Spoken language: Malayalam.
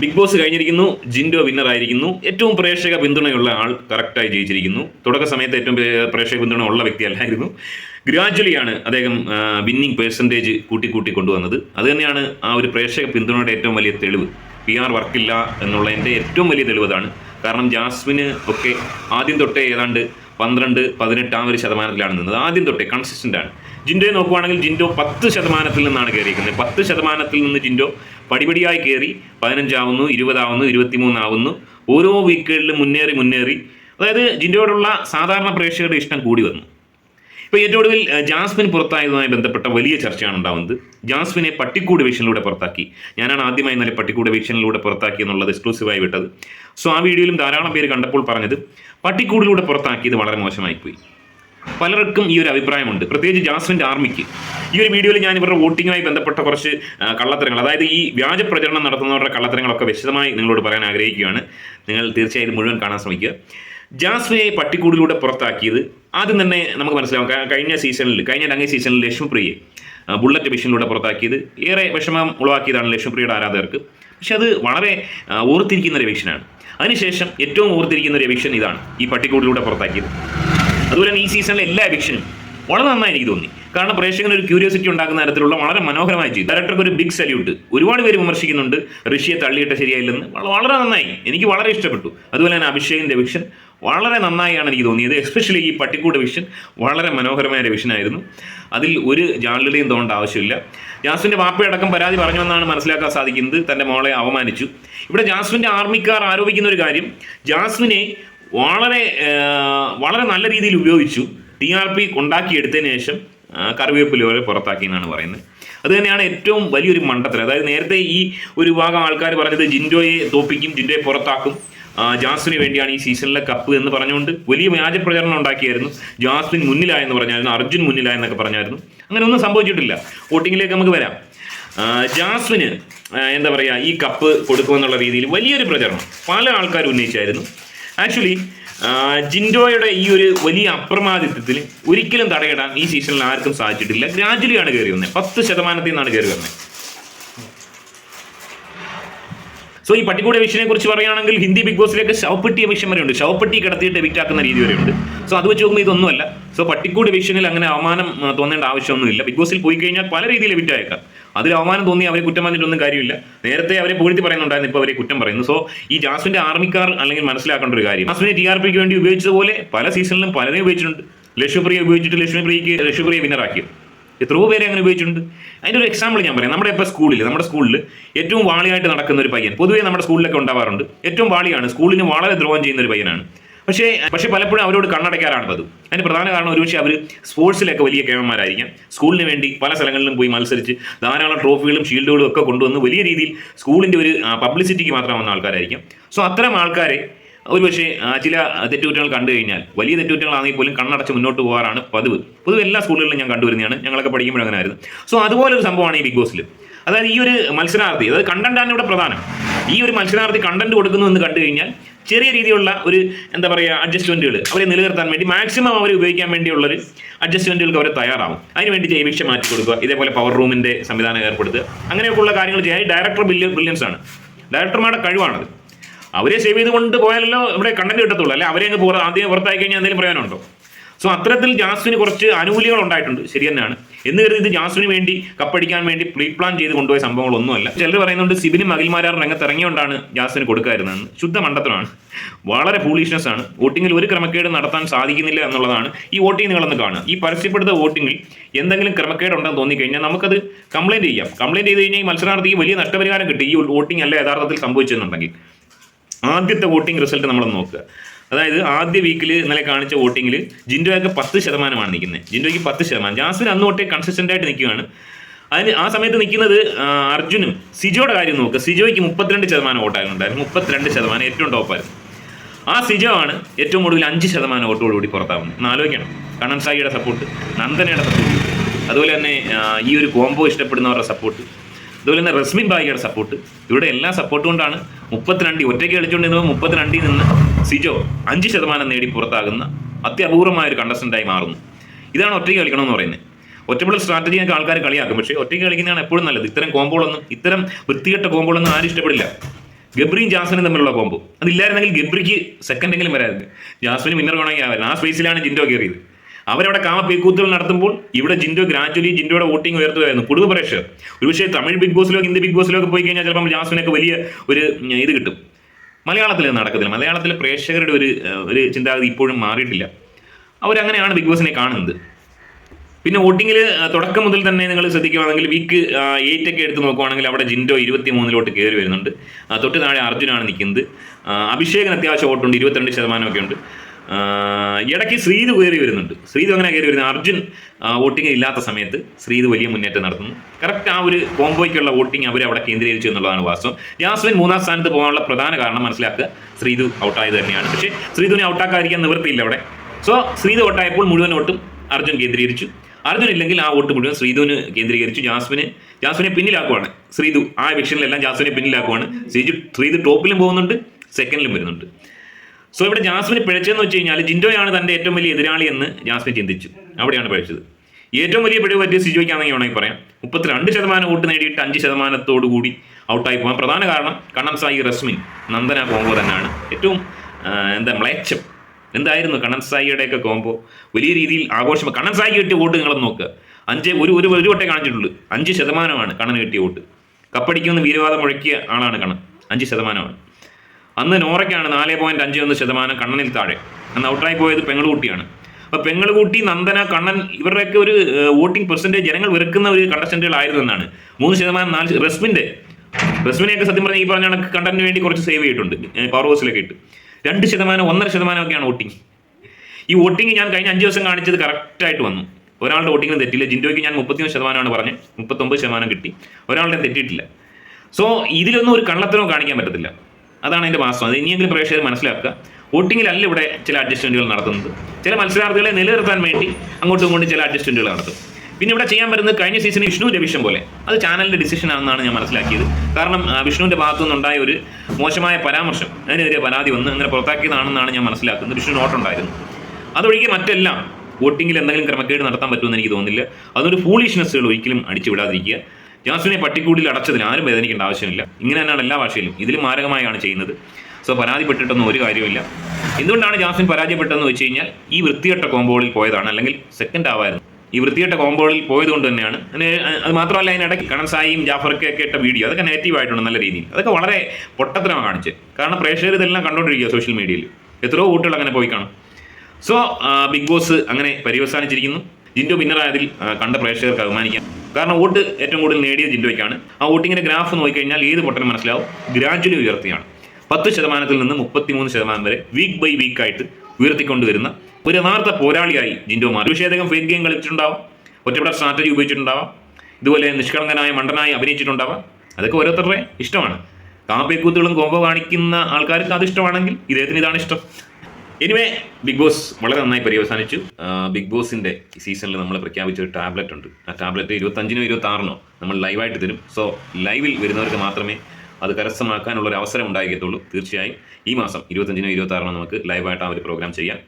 ബിഗ് ബോസ് കഴിഞ്ഞിരിക്കുന്നു ജിൻഡോ വിന്നർ ആയിരിക്കുന്നു. ഏറ്റവും പ്രേക്ഷക പിന്തുണയുള്ള ആൾ കറക്റ്റായി ജയിച്ചിരിക്കുന്നു. തുടക്ക സമയത്ത് ഏറ്റവും പ്രേ- പ്രേക്ഷക പിന്തുണ ഉള്ള വ്യക്തിയല്ലായിരുന്നു. ഗ്രാജ്വലിയാണ് അദ്ദേഹം വിന്നിംഗ് കൂട്ടി കൂട്ടി കൊണ്ടുവന്നത്. അത് തന്നെയാണ് ആ ഒരു പ്രേക്ഷക പിന്തുണയുടെ ഏറ്റവും വലിയ തെളിവ്. പി ആർ വർക്കില്ല എന്നുള്ളതിന്റെ ഏറ്റവും വലിയ തെളിവ് അതാണ്. കാരണം ജാസ്മിന് ഒക്കെ ആദ്യം തൊട്ടേ ഏതാണ്ട് പന്ത്രണ്ട് പതിനെട്ട് ആ ഒരു ശതമാനത്തിലാണ് നിന്നത്. ആദ്യം തൊട്ടേ കൺസിസ്റ്റന്റ് ആണ്. ജിൻഡോയെ നോക്കുവാണെങ്കിൽ ജിൻഡോ പത്ത് ശതമാനത്തിൽ നിന്നാണ് കയറിയിരിക്കുന്നത്. പത്ത് ശതമാനത്തിൽ നിന്ന് ജിൻഡോ പടിപടിയായി കയറി പതിനഞ്ചാവുന്നു ഇരുപതാവുന്നു ഇരുപത്തിമൂന്നാവുന്നു. ഓരോ വീക്കുകളിലും മുന്നേറി മുന്നേറി. അതായത് ജിൻഡോയോടുള്ള സാധാരണ പ്രേക്ഷകരുടെ ഇഷ്ടം കൂടി വന്നു. ഇപ്പോൾ ഏറ്റവും ഒടുവിൽ ജാസ്മിൻ പുറത്തായതുമായി ബന്ധപ്പെട്ട വലിയ ചർച്ചയാണ് ഉണ്ടാവുന്നത്. ജാസ്മിനെ പട്ടിക്കൂട് വീക്ഷണിലൂടെ പുറത്താക്കി. ഞാനാണ് ആദ്യമായി ഇന്നലെ പട്ടിക്കൂട് വീക്ഷണിലൂടെ പുറത്താക്കി എന്നുള്ളത് എക്സ്ക്ലൂസീവായി വിട്ടത്. സോ ആ വീഡിയോയിലും ധാരാളം പേര് കണ്ടപ്പോൾ പറഞ്ഞത് പട്ടിക്കൂടിലൂടെ പുറത്താക്കിയത് വളരെ മോശമായി പോയി പലർക്കും ഈ ഒരു അഭിപ്രായമുണ്ട്. പ്രത്യേകിച്ച് ജാസ്മിന്റെ ആർമിക്ക്. ഈ ഒരു വീഡിയോയിൽ ഞാൻ ഇവരുടെ വോട്ടിങ്ങുമായി ബന്ധപ്പെട്ട കുറച്ച് കള്ളത്തരങ്ങൾ അതായത് ഈ വ്യാജ പ്രചരണം നടത്തുന്നവരുടെ കള്ളത്തരങ്ങളൊക്കെ വിശദമായി നിങ്ങളോട് പറയാൻ ആഗ്രഹിക്കുകയാണ്. നിങ്ങൾ തീർച്ചയായും മുഴുവൻ കാണാൻ ശ്രമിക്കുക. ജാസ്മിനെ പട്ടിക്കൂടിലൂടെ പുറത്താക്കിയത് ആദ്യം തന്നെ നമുക്ക് മനസ്സിലാവും. കഴിഞ്ഞ സീസണിൽ കഴിഞ്ഞ രംഗ സീസണിൽ ലക്ഷ്മിപ്രിയെ ബുള്ളറ്റ് മിഷനിലൂടെ പുറത്താക്കിയത്. ഏറെ വിഷമം ഉളവാക്കിയതാണ് ലക്ഷ്മിപ്രിയയുടെ ആരാധകർക്ക്. പക്ഷെ അത് വളരെ ഓർത്തിരിക്കുന്ന ഒരു എവിക്ഷനാണ് അതിനുശേഷം ഏറ്റവും ഓർത്തിരിക്കുന്ന ഒരു എവിക്ഷൻ ഇതാണ് ഈ പട്ടിക്കൂടിലൂടെ പുറത്താക്കിയത്. അതുപോലെ തന്നെ ഈ സീസണിലെ എല്ലാ എവിക്ഷനും വളരെ നന്നായി എനിക്ക് തോന്നി. കാരണം പ്രേക്ഷകന് ഒരു ക്യൂരിയോസിറ്റി ഉണ്ടാക്കുന്ന തരത്തിലുള്ള വളരെ മനോഹരമായി ചെയ്തു. ഡയറക്ടർക്ക് ഒരു ബിഗ് സല്യൂട്ട് ഒരുപാട് പേര് വിമർശിക്കുന്നുണ്ട് ഋഷിയെ തള്ളിയിട്ട് ശരിയായില്ലെന്ന്. വള- വളരെ നന്നായി. എനിക്ക് വളരെ ഇഷ്ടപ്പെട്ടു. അതുപോലെ തന്നെ അഭിഷേകിന്റെ വിഷൻ വളരെ നന്നായാണ് എനിക്ക് തോന്നിയത്. എസ്പെഷ്യലി ഈ പട്ടിക്കൂട് വിഷൻ വളരെ മനോഹരമായ വിഷനായിരുന്നു അതിൽ ഒരു ജാളിലയും തോണ്ട ആവശ്യമില്ല. ജാസ്മിന്റെ വാപ്പയടക്കം പരാതി പറഞ്ഞുവെന്നാണ് മനസ്സിലാക്കാൻ സാധിക്കുന്നത്. തന്റെ മോളെ അവമാനിച്ചു. ഇവിടെ ജാസ്മിന്റെ ആർമിക്കാർ ആരോപിക്കുന്ന ഒരു കാര്യം ജാസ്മിനെ വളരെ വളരെ നല്ല രീതിയിൽ ഉപയോഗിച്ചു. ടി ആർ പി ഉണ്ടാക്കിയെടുത്തതിന് ശേഷം കറിവേപ്പില പുറത്താക്കി എന്നാണ് പറയുന്നത്. അത് തന്നെയാണ് ഏറ്റവും വലിയൊരു മണ്ടത്തരം. അതായത് നേരത്തെ ഈ ഒരു വിഭാഗം ആൾക്കാർ പറഞ്ഞത് ജിൻഡോയെ തോപ്പിക്കും ജിൻഡോയെ പുറത്താക്കും. ജാസ്മിന് വേണ്ടിയാണ് ഈ സീസണിലെ കപ്പ് എന്ന് പറഞ്ഞുകൊണ്ട് വലിയ വ്യാജ പ്രചരണം ഉണ്ടാക്കിയായിരുന്നു. ജാസ്മിൻ മുന്നിലായെന്ന് പറഞ്ഞായിരുന്നു അർജുൻ മുന്നിലായെന്നൊക്കെ പറഞ്ഞായിരുന്നു. അങ്ങനെ ഒന്നും സംഭവിച്ചിട്ടില്ല. വോട്ടിങ്ങിലേക്ക് നമുക്ക് വരാം. ജാസ്മിന് എന്താ പറയുക ഈ കപ്പ് കൊടുക്കുമെന്നുള്ള രീതിയിൽ വലിയൊരു പ്രചരണം പല ആൾക്കാർ ഉന്നയിച്ചായിരുന്നു. ആക്ച്വലി ജിൻഡോയുടെ ഈ ഒരു വലിയ അപ്രമാദിത്വത്തിൽ ഒരിക്കലും തടയിടാൻ ഈ സീസണിൽ ആർക്കും സാധിച്ചിട്ടില്ല. ഗ്രാജുവലിയാണ് കയറി വന്നത് പത്ത് ശതമാനത്തിൽ നിന്നാണ് കയറി വന്നത് സോ ഈ പട്ടിക്കൂടെ വിഷയനെ കുറിച്ച് പറയുകയാണെങ്കിൽ ഹിന്ദി ബിഗ് ബോസിലേക്ക് ശവപ്പെട്ടി എവിക്ഷൻ വരെയുണ്ട്. ശവപ്പെട്ടി കിടത്തിയിട്ട് എവിക്റ്റ് ആക്കുന്ന രീതി വരെയുണ്ട്. സോ അത് വെച്ച് നോക്കുമ്പോൾ ഇതൊന്നുമല്ല. സോ പട്ടിക്കൂട് എവിക്ഷനിൽ അങ്ങനെ അവമാനം തോന്നേണ്ട ആവശ്യമൊന്നുമില്ല. ബിഗ് ബോസിൽ പോയി കഴിഞ്ഞാൽ പല രീതിയിൽ എവിക്റ്റ് ആയേക്കാം. അതിൽ അവമാനം തോന്നി അവരെ കുറ്റം പറഞ്ഞിട്ടൊന്നും കാര്യമില്ല. നേരത്തെ അവരെ പൂഴ്ത്തി പറയുന്നുണ്ടായിരുന്നു ഇപ്പോൾ അവരെ കുറ്റം പറയുന്നു. സോ ഈ ജാസ്മിന്റെ ആർമിക്കാർ അല്ലെങ്കിൽ മനസ്സിലാക്കേണ്ട ഒരു കാര്യം. ജാസ്മിനെ ടി ആർ പിക്ക് വേണ്ടി ഉപയോഗിച്ചതുപോലെ പല സീസണിലും പലരെയും ഉപയോഗിച്ചിട്ടുണ്ട്. ലക്ഷ്മിപ്രിയ ഉപയോഗിച്ചിട്ട് ലക്ഷ്മിപ്രിയക്ക് ലക്ഷ്മിപ്രിയ വിന്നറാക്കി എത്രയോ പേരെ അങ്ങനെ ഉപയോഗിച്ചിട്ടുണ്ട്. അതിന്റെ ഒരു എക്സാമ്പിൾ ഞാൻ പറയാം. നമ്മുടെ ഇപ്പോൾ സ്കൂളിൽ നമ്മുടെ സ്കൂളിൽ ഏറ്റവും വാളിയായിട്ട് നടക്കുന്ന ഒരു പയ്യൻ. പൊതുവേ നമ്മുടെ സ്കൂളിലൊക്കെ ഉണ്ടാവാറുണ്ട്. ഏറ്റവും വാളിയാണ്. സ്കൂളിന് വളരെ ദ്രോഹം ചെയ്യുന്ന ഒരു പയ്യനാണ്. പക്ഷേ പക്ഷേ പലപ്പോഴും അവരോട് കണ്ണടയ്ക്കാറാണ് പതിവ്. അതിന് പ്രധാന കാരണം ഒരുപക്ഷെ അവർ സ്പോർട്സിലൊക്കെ വലിയ കേമന്മാരായിരിക്കാം. സ്കൂളിന് വേണ്ടി പല സ്ഥലങ്ങളിലും പോയി മത്സരിച്ച് ധാരാളം ട്രോഫികളും ഷീൽഡുകളും ഒക്കെ കൊണ്ടുവന്ന് വലിയ രീതിയിൽ സ്കൂളിന്റെ ഒരു പബ്ലിസിറ്റിക്ക് മാത്രം വന്ന ആൾക്കാരായിരിക്കും. സോ അത്തരം ആൾക്കാരെ ഒരുപക്ഷെ ചില തെറ്റുകുറ്റങ്ങൾ കണ്ടു കഴിഞ്ഞാൽ വലിയ തെറ്റുകുറ്റങ്ങളാണെങ്കിൽ പോലും കണ്ണടച്ച് മുന്നോട്ട് പോകാറാണ് പതിവ്. പൊതുവെ എല്ലാ സ്കൂളുകളിലും ഞാൻ കണ്ടുവരുന്നതാണ്. ഞങ്ങളൊക്കെ പഠിക്കുമ്പോൾ അങ്ങനെ ആയിരുന്നു സോ അതുപോലെ ഒരു സംഭവമാണ് ഈ ബിഗ് ബോസിൽ അതായത് ഈ ഒരു മത്സരാർത്ഥി അതായത് കണ്ടന്റാണ് ഇവിടെ പ്രധാനം. ഈ ഒരു മത്സരാർത്ഥി കണ്ടന്റ് കൊടുക്കുന്നു എന്ന് കണ്ടു കഴിഞ്ഞാൽ ചെറിയ രീതിയിലുള്ള ഒരു എന്താ പറയുക അഡ്ജസ്റ്റ്മെന്റുകൾ അവരെ നിലനിർത്താൻ വേണ്ടി മാക്സിമം അവരെ ഉപയോഗിക്കാൻ വേണ്ടിയുള്ള ഒരു അഡ്ജസ്റ്റ്മെന്റുകൾക്ക് അവരെ തയ്യാറാവും. അതിന് വേണ്ടി ജൈവിക്ഷ മാറ്റി കൊടുക്കുക ഇതേപോലെ പവർ റൂമിന്റെ സംവിധാനം ഏർപ്പെടുത്തുക അങ്ങനെയൊക്കെയുള്ള കാര്യങ്ങൾ ചെയ്യാൻ ഡയറക്ടർ ബില്യൻ ബ്രില്യൻസ് ആണ്. ഡയറക്ടർമാരുടെ കഴിവാണത്. അവരെ സേവ് ചെയ്തുകൊണ്ട് പോയാലല്ലോ ഇവിടെ കണ്ടന്റ് കിട്ടത്തുള്ളൂ. അല്ലെ അവരെ അങ്ങ് ആദ്യം പുറത്തായി കഴിഞ്ഞാൽ എന്തെങ്കിലും പ്രയോജനമുണ്ടോ സോ അത്തരത്തിൽ ജാസ്മിന് കുറച്ച് ആനുകൂല്യങ്ങൾ ഉണ്ടായിട്ടുണ്ട്. ശരി തന്നെയാണ്. എന്ന് കരുതി ഇത് ജാസ്മിന് വേണ്ടി കപ്പടിക്കാൻ വേണ്ടി പ്രീ പ്ലാൻ ചെയ്ത് കൊണ്ടുപോയ സംഭവങ്ങളൊന്നുമല്ല. ചിലർ പറയുന്നുണ്ട് സിബിനും അഖിൽമാരാർ രംഗത്ത് ഇറങ്ങിയോണ്ടാണ് ജാസ്മിന് കൊടുക്കായിരുന്നതെന്ന് ശുദ്ധ മണ്ടത്തരമാണ്. വളരെ ഫൂളിഷ്നെസ് ആണ്. വോട്ടിങ്ങിൽ ഒരു ക്രമക്കേട് നടത്താൻ സാധിക്കുന്നില്ല എന്നുള്ളതാണ് ഈ വോട്ടിംഗ് നിങ്ങളൊന്ന് കാണുക. ഈ പരസ്യപ്പെടുത്ത വോട്ടിങ്ങിൽ എന്തെങ്കിലും ക്രമക്കേട് ഉണ്ടെന്ന് തോന്നിക്കഴിഞ്ഞാൽ നമുക്കത് കംപ്ലൈന്റ് ചെയ്യാം. കംപ്ലൈന്റ് ചെയ്ത് കഴിഞ്ഞാൽ ഈ മത്സരാർത്ഥിക്ക് വലിയ നഷ്ടപരിഹാരം കിട്ടും. ഈ വോട്ടിംഗ് അല്ല യഥാർത്ഥത്തിൽ സംഭവിച്ചെന്നുണ്ടെങ്കിൽ ആദ്യത്തെ വോട്ടിംഗ് റിസൾട്ട് നമ്മൾ നോക്കുക. അതായത് ആദ്യ വീക്കിൽ ഇന്നലെ കാണിച്ച വോട്ടിങ്ങിൽ ജിൻഡോയൊക്കെ പത്ത് ശതമാനമാണ് നിൽക്കുന്നത്. ജിൻഡോയ്ക്ക് പത്ത് ശതമാനം. ജാസ്മിൻ അന്ന് തൊട്ടേ കൺസിസ്റ്റന്റ് ആയിട്ട് നിൽക്കുകയാണ് അതിന് ആ സമയത്ത് നിൽക്കുന്നത് അർജുനും സിജോയുടെ കാര്യം നോക്കുക സിജോയ്ക്ക് മുപ്പത്തിരണ്ട് ശതമാനം വോട്ടായിരുന്നുണ്ടായിരുന്നു മുപ്പത്തിരണ്ട് ശതമാനം ഏറ്റവും ടോപ്പായിരുന്നു ആ സിജോ ആണ് ഏറ്റവും കൂടുതൽ അഞ്ച് ശതമാനം വോട്ടോടുകൂടി പുറത്താവുന്നത്. ഒന്ന് ആലോചിക്കണം. കണ്ണൻ സായിയുടെ സപ്പോർട്ട് നന്ദനയുടെ സപ്പോർട്ട് അതുപോലെ തന്നെ ഈ ഒരു കോംബോ ഇഷ്ടപ്പെടുന്നവരുടെ സപ്പോർട്ട് അതുപോലെ തന്നെ റസ്മിൻ ബായിയുടെ സപ്പോർട്ട് ഇവിടെ എല്ലാ സപ്പോർട്ട് കൊണ്ടാണ് മുപ്പത്തിരണ്ടി ഒറ്റയ്ക്ക് കളിച്ചുകൊണ്ടിരുന്നത് മുപ്പത്തിരണ്ടിൽ നിന്ന് സിജോ അഞ്ച് ശതമാനം നേടി പുറത്താകുന്ന അത്യപൂർവമായ ഒരു കണ്ടസ്റ്റന്റായി മാറുന്നു. ഇതാണ് ഒറ്റയ്ക്ക് കളിക്കണമെന്ന് പറയുന്നത്. ഒറ്റപ്പെടൽ സ്ട്രാറ്റജിയൊക്കെ ആൾക്കാർ കളിയാക്കും. പക്ഷേ ഒറ്റയ്ക്ക് കളിക്കുന്നതാണ് എപ്പോഴും നല്ലത്. ഇത്തരം കോമ്പോളൊന്നും ഇത്തരം വൃത്തികെട്ട കോമ്പോളൊന്നും ആരും ഇഷ്ടപ്പെടില്ല. ഗബ്രിയും ജാസ്മിനും തമ്മിലുള്ള കോമ്പോ അതില്ലായിരുന്നെങ്കിൽ ഗബ്രിക്ക് സെക്കൻഡെങ്കിലും വരായിരുന്നു ജാസ്മിന് വിന്നർ വേണമെങ്കിൽ ആ സ്പേസിലാണ് ജിൻഡോ കയറിയത്. അവരവിടെ കാമ പേക്കൂത്തുകൾ നടത്തുമ്പോൾ ഇവിടെ ജിൻഡോ ഗ്രാജുവലി ജിൻഡോയുടെ വോട്ടിംഗ് ഉയർത്തുകയായിരുന്നു. കുടുംബ പ്രേക്ഷകർ ഒരുപക്ഷേ തമിഴ് ബിഗ് ബോസിലോ ഹിന്ദി ബിഗ് ബോസിലോ ഒക്കെ പോയി കഴിഞ്ഞാൽ ചിലപ്പോൾ ജാസ്മിനൊക്കെ വലിയ ഒരു ഇത് കിട്ടും. മലയാളത്തിൽ നടക്കത്തില്ല. മലയാളത്തിലെ പ്രേക്ഷകരുടെ ഒരു ഒരു ചിന്താഗതി ഇപ്പോഴും മാറിയിട്ടില്ല. അവരങ്ങനെയാണ് ബിഗ് ബോസിനെ കാണുന്നത്. പിന്നെ വോട്ടിങ്ങിൽ തുടക്കം മുതൽ തന്നെ നിങ്ങൾ ശ്രദ്ധിക്കുകയാണെങ്കിൽ വീക്ക് എയ്റ്റ് ഒക്കെ എടുത്ത് നോക്കുവാണെങ്കിൽ അവിടെ ജിൻഡോ ഇരുപത്തി മൂന്നിലോട്ട് കയറി വരുന്നുണ്ട്. തൊട്ട് താഴെ അർജുനാണ് നിൽക്കുന്നത്. അഭിഷേകൻ അത്യാവശ്യം വോട്ടുണ്ട്. ഇരുപത്തിരണ്ട് ശതമാനമൊക്കെ ഉണ്ട്. ഇടയ്ക്ക് ശ്രീത് കയറി വരുന്നുണ്ട്. ശ്രീത് അങ്ങനെ കയറി വരുന്നത് അർജുൻ വോട്ടിംഗ് ഇല്ലാത്ത സമയത്ത് ശ്രീത് വലിയ മുന്നേറ്റം നടത്തുന്നു. കറക്റ്റ് ആ ഒരു കോംബോയ്ക്കുള്ള വോട്ടിംഗ് അവർ അവിടെ കേന്ദ്രീകരിച്ചു എന്നുള്ളതാണ് വാസ്തവം. ജാസ്മിൻ മൂന്നാം സ്ഥാനത്ത് പോകാനുള്ള പ്രധാന കാരണം മനസ്സിലാക്കുക. ശ്രീതു ഔട്ടായത് തന്നെയാണ്. പക്ഷേ ശ്രീതുവിനെ ഔട്ടാക്കാതിരിക്കാൻ നിവൃത്തിയില്ല അവിടെ. സോ ശ്രീതു ഔട്ടായപ്പോൾ മുഴുവൻ വോട്ടും അർജുൻ കേന്ദ്രീകരിച്ചു. അർജുൻ ഇല്ലെങ്കിൽ ആ വോട്ട് മുഴുവൻ ശ്രീധുവിന് കേന്ദ്രീകരിച്ചു. ജാസ്മിന് ജാസ്മിനെ പിന്നിലാക്കുവാണ്. ശ്രീധു ആ വിഷനിലെല്ലാം ജാസ്മിനെ പിന്നിലാക്കുവാണ്. ശ്രീജു ശ്രീധു ടോപ്പിലും പോകുന്നുണ്ട് സെക്കൻഡിലും വരുന്നുണ്ട്. സോ ഇവിടെ ജാസ്മിന് പിഴച്ചതെന്ന് വെച്ച് കഴിഞ്ഞാൽ ജിൻഡോയാണ് തന്റെ ഏറ്റവും വലിയ എതിരാളി എന്ന് ജാസ്മിൻ ചിന്തിച്ചു. അവിടെയാണ് പിഴച്ചത്. ഏറ്റവും വലിയ പിഴവ് പറ്റിയ സിജോയ്ക്കാണെങ്കിൽ വേണമെങ്കിൽ പറയാം. മുപ്പത്തിരണ്ട് ശതമാനം വോട്ട് നേടിയിട്ട് അഞ്ച് ശതമാനത്തോടു കൂടി ഔട്ടായി പോകാൻ പ്രധാന കാരണം കണ്ണൻ സായി റസ്മിൻ നന്ദന കോംബോ തന്നെയാണ്. ഏറ്റവും എന്താ മ്ലേച്ഛം. എന്തായിരുന്നു കണ്ണൻ സായിയുടെയൊക്കെ കോംബോ? വലിയ രീതിയിൽ ആഘോഷം. കണ്ണൻ സായി കിട്ടിയ വോട്ട് നിങ്ങളൊന്ന് നോക്കുക അഞ്ച് ഒരു ഒരു ഒരു വട്ടേ കാണിച്ചിട്ടുള്ളൂ. അഞ്ച് ശതമാനമാണ് കണ്ണൻ കിട്ടിയ വോട്ട്. കപ്പടിക്കുന്ന വീരവാദം മുഴക്കിയ ആളാണ് കണ്ണൻ. അഞ്ച് ശതമാനമാണ്. അന്ന് നോറയ്ക്കാണ് നാല് പോയിന്റ് അഞ്ച് ഒന്ന് ശതമാനം കണ്ണനിൽ താഴെ. അന്ന് ഔട്ടായി പോയത് പെങ്ങളുകുട്ടിയാണ്. അപ്പോൾ പെങ്ങളുകുട്ടി നന്ദന കണ്ണൻ ഇവരുടെയൊക്കെ ഒരു വോട്ടിംഗ് പെർസെന്റേജ് ജനങ്ങൾ വെറുക്കുന്ന ഒരു കണ്ടസ്റ്റന്റുകളായിരുന്നു എന്നാണ്. മൂന്ന് ശതമാനം നാല് റെസ്മിന്റെ റെസ്മിനെയൊക്കെ സത്യം പറഞ്ഞാൽ ഈ പറഞ്ഞ കണക്ക് കണ്ടന്റിന് വേണ്ടി കുറച്ച് സേവ് ചെയ്തിട്ടുണ്ട്. പവർ ഹൗസിലൊക്കെ ഇട്ട്. രണ്ട് ശതമാനം ഒന്നര ശതമാനമൊക്കെയാണ് വോട്ടിംഗ് ഈ വോട്ടിംഗ് ഞാൻ കഴിഞ്ഞ അഞ്ച് ദിവസം കാണിച്ചത് കറക്റ്റായിട്ട് വന്നു. ഒരാളുടെ വോട്ടിങ്ങിന് തെറ്റില്ല. ജിൻഡോയ്ക്ക് ഞാൻ മുപ്പത്തിയൊന്ന് ശതമാനമാണ് പറഞ്ഞത് മുപ്പത്തൊമ്പത് ശതമാനം കിട്ടി. ഒരാളുടെ തെറ്റിയിട്ടില്ല. സോ ഇതിലൊന്നും ഒരു കള്ളത്തരവും കാണിക്കാൻ പറ്റത്തില്ല. അതാണ് അതിന്റെ വാസ്തവം. അത് ഇനിയെങ്കിലും പ്രേക്ഷകർ മനസ്സിലാക്കുക. വോട്ടിങ്ങിലല്ല ഇവിടെ ചില അഡ്ജസ്റ്റ്മെന്റുകൾ നടത്തുന്നത്. ചില മത്സരാർത്ഥികളെ നിലനിർത്താൻ വേണ്ടി അങ്ങോട്ടും ഇങ്ങോട്ടും ചില അഡ്ജസ്റ്റ്മെന്റുകൾ നടത്തും. പിന്നെ ഇവിടെ ചെയ്യാൻ പറ്റുന്നത് കഴിഞ്ഞ സീസണിൽ വിഷ്ണു രവിഷം പോലെ. അത് ചാനലിന്റെ ഡിസിഷൻ ആണെന്നാണ് ഞാൻ മനസ്സിലാക്കിയത്. കാരണം വിഷ്ണുവിന്റെ ഭാഗത്തു നിന്നുണ്ടായ ഒരു മോശമായ പരാമർശം അതിനെതിരെ പരാതി വന്ന് അങ്ങനെ പുറത്താക്കിയതാണെന്നാണ് ഞാൻ മനസ്സിലാക്കുന്നത്. വിഷ്ണു നോട്ടുണ്ടായിരുന്നു. അതൊഴികെ മറ്റെല്ലാം വോട്ടിങ്ങിൽ എന്തെങ്കിലും ക്രമക്കേട് നടത്താൻ പറ്റുമെന്ന് എനിക്ക് തോന്നുന്നില്ല. അതൊരു ഫൂളിഷ്നെസ്സുകൾ ഒരിക്കലും അടിച്ചു വിടാതിരിക്കുക ജാസ്മിനെ പട്ടിക്കൂടിൽ അടച്ചതിൽ ആരും വേദനിക്കേണ്ട ആവശ്യമില്ല. ഇങ്ങനെ തന്നെയാണ് എല്ലാ ഭാഷയിലും. ഇതിൽ മാരകമായാണ് ചെയ്യുന്നത്. സോ പരാതിപ്പെട്ടിട്ടൊന്നും ഒരു കാര്യമില്ല എന്തുകൊണ്ടാണ് ജാസ്മിൻ പരാജയപ്പെട്ടതെന്ന് വെച്ച് കഴിഞ്ഞാൽ ഈ വൃത്തികെട്ട കോമ്പോളിൽ പോയതാണ്. അല്ലെങ്കിൽ സെക്കൻഡ് ആവായിരുന്നു ഈ വൃത്തികെട്ട കോമ്പോളിൽ പോയതുകൊണ്ട് തന്നെയാണ്. അത് മാത്രമല്ല അതിനിടയ്ക്ക് കണൻ സായിയും ജാഫറൊക്കെ ഒക്കെ ഇട്ട വീഡിയോ അതൊക്കെ നെഗറ്റീവ് ആയിട്ടുണ്ട് നല്ല രീതിയിൽ. അതൊക്കെ വളരെ പൊട്ടത്തരമാണ് കാണിച്ച് കാരണം പ്രേക്ഷകർ ഇതെല്ലാം കണ്ടുകൊണ്ടിരിക്കുക സോഷ്യൽ മീഡിയയിൽ എത്രയോ വോട്ടുകൾ അങ്ങനെ പോയി കാണും. സോ ബിഗ് ബോസ് അങ്ങനെ പര്യവസാനിച്ചിരിക്കുന്നു. ജിൻഡോ വിന്നറായതിൽ കണ്ട പ്രേക്ഷകർക്ക് അഭിമാനിക്കാം. കാരണം വോട്ട് ഏറ്റവും കൂടുതൽ നേടിയ ജിൻഡോയ്ക്കാണ്. ആ വോട്ടിങ്ങിന്റെ ഗ്രാഫ് നോക്കിക്കഴിഞ്ഞാൽ ഏത് പൊട്ടനും മനസ്സിലാവും? ഗ്രാജുവലി ഉയർത്തിയാണ്. പത്ത് ശതമാനത്തിൽ നിന്ന് മുപ്പത്തിമൂന്ന് ശതമാനം വരെ വീക്ക് ബൈ വീക്ക് ആയിട്ട് ഉയർത്തിക്കൊണ്ടുവരുന്ന ഒരു യഥാർത്ഥ പോരാളിയായി ജിൻഡോ മാറി വിഷയതകം ഫേക്ക് ഗെയിം കളിച്ചിട്ടുണ്ടാവാം. ഒറ്റപ്പെട്ട സ്ട്രാറ്റജി ഉപയോഗിച്ചിട്ടുണ്ടാവാം. ഇതുപോലെ നിഷ്കളങ്കനായ മണ്ടനായി അഭിനയിച്ചിട്ടുണ്ടാവാം. അതൊക്കെ ഓരോരുത്തരുടെ ഇഷ്ടമാണ്. കാപ്പേക്കൂത്തുകളും കോമ്പോ കാണിക്കുന്ന ആൾക്കാർക്ക് അത് ഇഷ്ടമാണെങ്കിൽ ഇദ്ദേഹത്തിന് ഇതാണ് ഇഷ്ടം. എനിവേ ബിഗ് ബോസ് വളരെ നന്നായി പര്യവസാനിച്ചു. ബിഗ് ബോസിന്റെ സീസണിൽ നമ്മൾ പ്രഖ്യാപിച്ച ഒരു ടാബ്ലറ്റ് ഉണ്ട്. ആ ടാബ്ലറ്റ് ഇരുപത്തഞ്ചിനോ ഇരുപത്തി ആറിനോ നമ്മൾ ലൈവായിട്ട് തരും. സോ ലൈവിൽ വരുന്നവർക്ക് മാത്രമേ അത് കരസ്ഥമാക്കാനുള്ള ഒരു അവസരം ഉണ്ടായിരിക്കത്തുള്ളൂ. തീർച്ചയായും ഈ മാസം ഇരുപത്തഞ്ചിനോ ഇരുപത്തി ആറിനോ നമുക്ക് ലൈവായിട്ട് ആ ഒരു പ്രോഗ്രാം ചെയ്യാം.